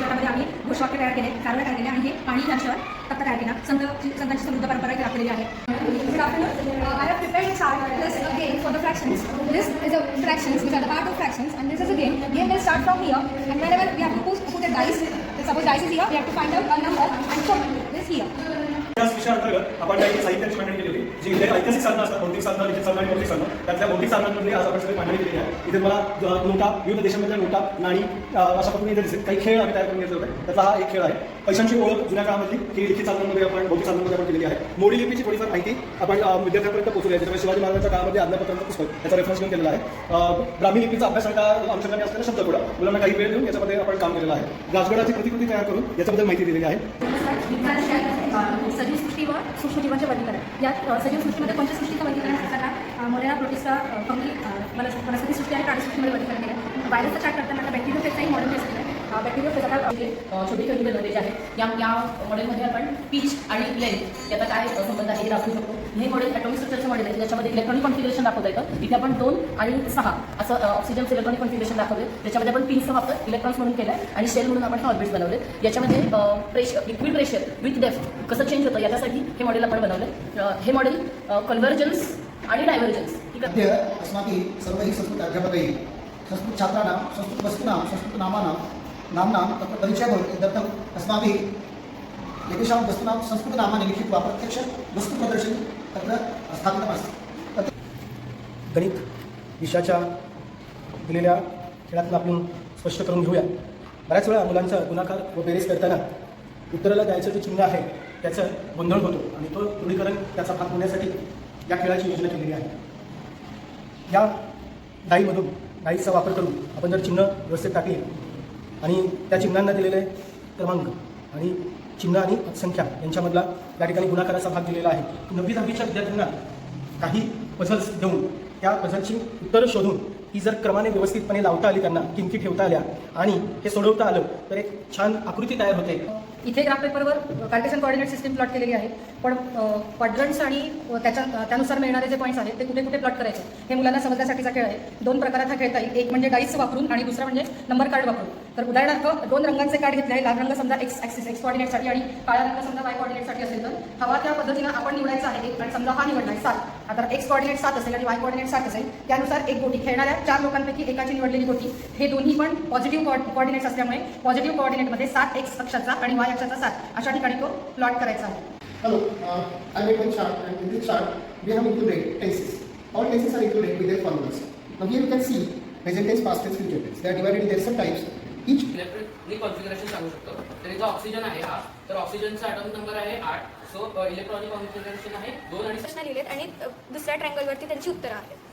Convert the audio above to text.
शिवरात्रामध्ये आम्ही घोषवाक्य तयार केले. कारण तयार केले. आणि हे पाणी घालच्यावर तत्त तयार केला संत संतांची समृद्ध परंपरा इथे दाखवलेली आहे. Uh, suppose dice is here, we have to find out a number and so this here. This त्याच विषयाअंतर्गत आपण काही साहित्याची मांडणी केली होती जी इथे ऐतिहासिक साधनं असतात भौतिक साधनं लिखित साधनं आणि भौतिक साधनं. त्यातल्या भौतिक साधनांमध्ये आज आपण सगळी मांडणी केली आहे. इथे मला नोटा विविध देशांमधल्या नोटा नाणी अशा पद्धतीने इथे दिसेल काही खेळ आम्ही तयार करून घेतले होते. त्याचा हा एक खेळ आहे. पैशांची ओळख जुन्या काळामधली ही लिखित साधनांमध्ये आपण भौतिक साधनांमध्ये आपण केलेली आहे. मोडी लिपीची थोडीफार माहिती आपण विद्यार्थ्यांपर्यंत पोहोचली आहे. त्यामुळे शिवाजी महाराजांच्या काळामध्ये आज्ञापत्रांचं पुस्तक त्याचा रेफरन्स घेऊन केलेला आहे. ब्राह्मी लिपीचा अभ्यास आणि अनुषंगाने असलेला शब्द थोडा मुलांना काही वेळ देऊन याच्यामध्ये आपण काम केलेलं आहे. राजगडाची प्रतिकृती तयार करून याच्याबद्दल माहिती दिलेली आहे. सजीव सृष्टी व सूक्ष्म वर्गीकरण. यात सजीव सृष्टीमध्ये पंचसृष्टीचं वर्गीकरण करताना अ, मोरेना प्रोटिस्टा अ, वनस्पती सृष्टी आणि प्राणीसृष्टीमध्ये वर्गीकरण केलं. व्हायरसचा चार्ट करताना आता बॅक्टेरिया फेजचाही मॉडेल बेस बॅक्टेरिया फेज आता आपले अ, छोटी छोटी आहे या या मॉडेलमध्ये आपण पीच आणि लेंथ याचा काय संबंध आहे हे दाखवू शकतो. हे मॉडेल ॲटॉमिक स्ट्रक्चरचं मॉडेल आहे ज्याच्यामध्ये इलेक्ट्रॉनिक कॉन्फिगरेशन दाखवता येतं. इथे आपण दोन आणि सहा असं ऑक्सिजनचं इलेक्ट्रॉनिक कॉन्फिगरेशन दाखवले त्याच्यामध्ये आपण पिनचा वापर इलेक्ट्रॉन्स म्हणून केला आहे आणि शेल म्हणून आपण हा ऑर्बिट्स बनवले. याच्यामध्ये pressure liquid pressure with depth कसं चेंज होतं याच्यासाठी हे मॉडेल आपण बनवलं हे मॉडेल कन्व्हर्जन्स आणि डायव्हर्जन्स अद्य अस्माभिः सर्वैः संस्कृत अध्यापकैः संस्कृतछात्राणां संस्कृतवस्तूनां संस्कृतनामानां नाम्नां तत्र परिचयः भवति तदर्थम् अस्माभिः एतेषां वस्तूनां संस्कृतनामानि लिखित्वा प्रत्यक्षवस्तुप्रदर्शनी तत्र स्थापितमस्ति तत्र गणित विषयाच्या दिलेल्या खेळातून आपण स्पष्ट करून घेऊया. बऱ्याच वेळा मुलांचा गुणाकार व बेरीज करताना उत्तराला द्यायचं जे चिन्ह आहे त्याचं गोंधळ होतो आणि तो दृढीकरण त्याचा भाग होण्यासाठी या खेळाची योजना केलेली आहे. या डाईमधून डाईचा वापर करून आपण जर चिन्ह व्यवस्थित टाकली आणि त्या चिन्हांना दिलेले क्रमांक आणि चिन्ह आणि संख्या यांच्यामधला या ठिकाणी गुणाकाराचा भाग दिलेला आहे. नववी दहावीच्या विद्यार्थ्यांना काही पझल्स देऊन त्या पझलची उत्तरं शोधून ती जर क्रमाने व्यवस्थितपणे लावता आली त्यांना किमती ठेवता आल्या आणि हे सोडवता आलं तर एक छान आकृती तयार होते. इथे ग्राफ पेपरवर कार्टेशन कॉर्डिनेट सिस्टीम प्लॉट केलेली आहे. पण क्वाड्रंट्स आणि त्याच्या त्यानुसार मिळणारे जे पॉईंट्स आहेत ते कुठे कुठे प्लॉट करायचे? हे मुलांना समजण्यासाठीचा खेळ आहे. दोन प्रकारात हा खेळता येईल. एक म्हणजे डाईस वापरून आणि दुसरा म्हणजे नंबर कार्ड वापरून. तर उदाहरणार्थ दोन रंगांचे कार्ड घेतले आहे. लाल रंग समजा एक्स ॲक्सिस एक्स कॉर्डिनेटसाठी आणि काळा रंग समजा वाय कॉर्डिनेटसाठी असेल तर हवा त्या पद्धतीनं आपण निवडायचा आहे. आणि समजा हा निवडला आहे सात. आता एक्स कॉर्डिनेट सात असेल आणि वाय कॉर्डिनेट सात असेल. त्यानुसार एक गोटी. खेळणाऱ्या चार लोकांपैकी एकाची निवडलेली गोटी. हे दोन्ही पण पॉझिटिव्ह कॉर्डिनेट्स असल्यामुळे पॉझिटिव्ह कॉर्डिनेटमध्ये सात एक्स अक्षाचा आणि वाय अक्षाचा सात अशा ठिकाणी तो प्लॉट करायचा आहे Hello, uh, I made one chart and in this chart we have included tenses. All tenses are included with their formulas. Now here you can see present tense, past tense, future tense. They are divided in their subtypes. Each electronic configuration सांगू शकतो तर इथं oxygen आहे हा तर ऑक्सिजनचा atomic number आहे आठ सो इलेक्ट्रॉनिक कॉन्फिगरेशन आहे दोन आणि लिहिलेत आणि दुसऱ्या ट्रँगलवरती त्यांची उत्तरं आहेत